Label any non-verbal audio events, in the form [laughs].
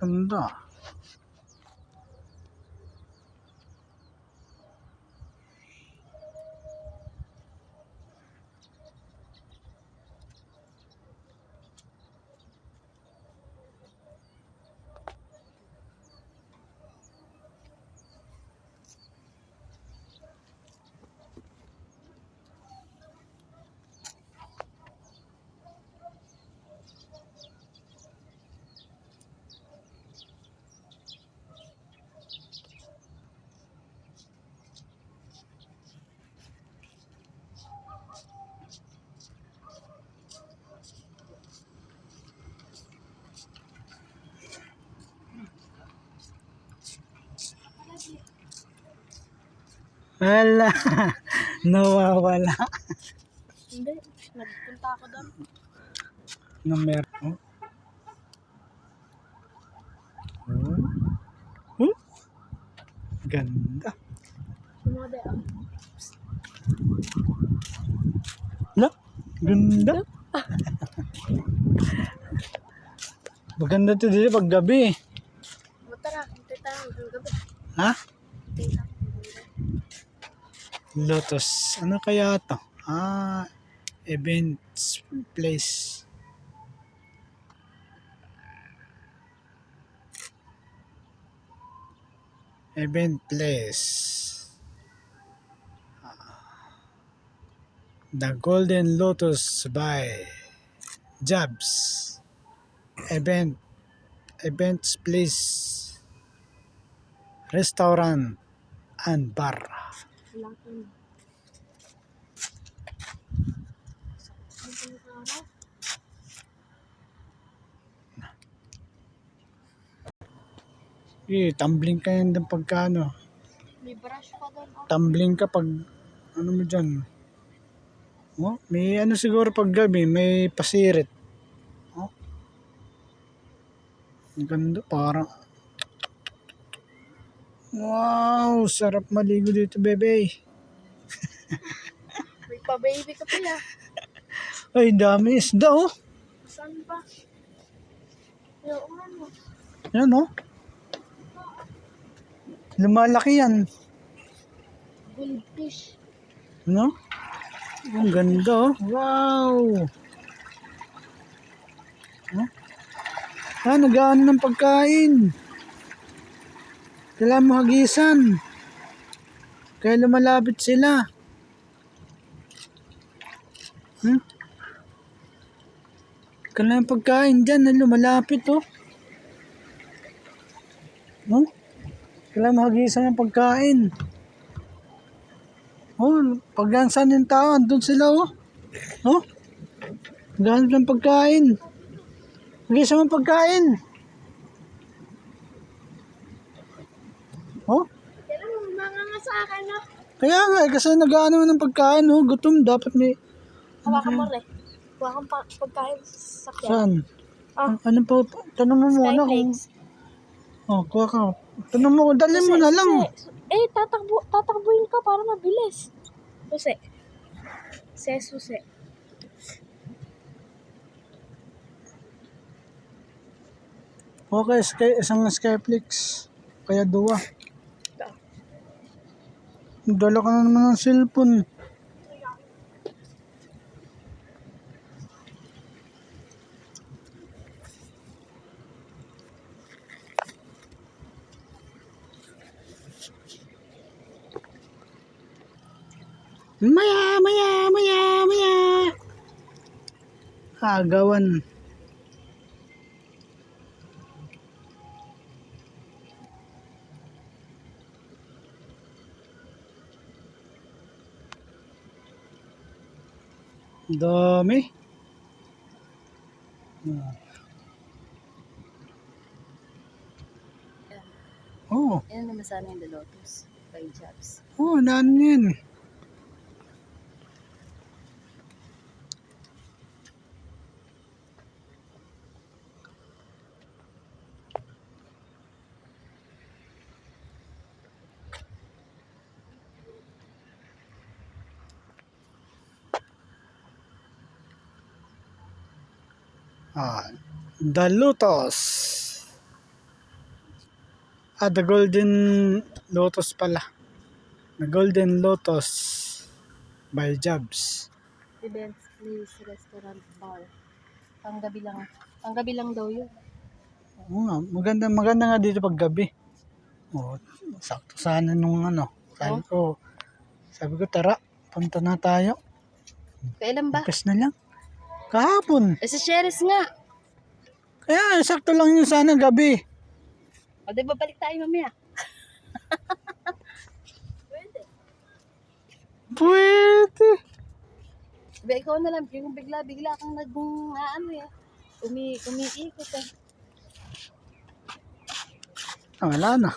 Ganda. Wala. [laughs] Nawawala. Hindi, nagpunta ako doon. Number. Oh. Oh. Oh. Ganda. Sumode ako. La, ganda. [laughs] Maganda to dito pag gabi. Tara, hintay tayo gabi. Ha? Lotus. Ano kaya to? Ah, events place. Event place. Ah. The Golden Lotus by Jobs. Event. Events place. Restaurant and bar. Araw? Eh, tumbling ka yan ng pagkano. May brush pa doon. Oh. Tumbling ka pag, ano mo dyan. Oh, may ano siguro pag gabi, may pasirit. Oh. Ang ganda, parang. Wow, sarap maligo dito, bebe. [laughs] May pa-baby ka pala. Ay, dami isda, oh. Saan ba? Yung ano? Yan, oh. Lumalaki yan. Goldfish. No? Ang ganda, oh. Wow! Huh? Ah, nag-ano ng pagkain. Kailangan mo hagisan. Kaya lumalapit sila. Hmm? Kailangan pagkain dyan na lumalapit, oh. No? Kailangan mo hagisan ng pagkain. Oh, pag saan yung tao, andun sila oh. Oh, ganap ng pagkain. Sa mga pagkain. Oh, Kailan mo mga nga sa akin na? Kaya nga eh, kasi nag-ano ng pagkain oh, gutom dapat may Hawakan mo rin. Hawakan pa pagkain sa sakyan. saan? Ah. An- Ano pa? Tanong mo muna kung... Oh, kuha ka. Tanong mo, dalhin mo na lang. Eh, tatakbo, tatakbuhin ka para mabilis. Susi. Se, susi. Okay, sky, isang Skyflix. Kaya duwa. Dala ka na naman ng cellphone. Maya, maya, maya, maya. Agawan. Dami. Oh, Yan naman sana yung The Lotus by Jobs. oh, naan yun. Ah, The Lotus. Ah, the Golden Lotus pala. The Golden Lotus by Jobs. Events, place, restaurant, bar. Panggabi lang. Panggabi lang daw yun. Oo nga, maganda, maganda nga dito pag gabi. Oo, sakto sana nung ano. Sabi ko, sabi ko, tara, punta na tayo. Kailan ba? Bukas na lang. Kahapon. Eh, sa Sherry's nga. Kaya, sakto lang yun sana gabi. O, di ba balik tayo mamaya? [laughs] Pwede. Ba, ikaw na lang, yung bigla-bigla kang nag, ah, ano eh, umi, umiikot eh. Ah, wala na.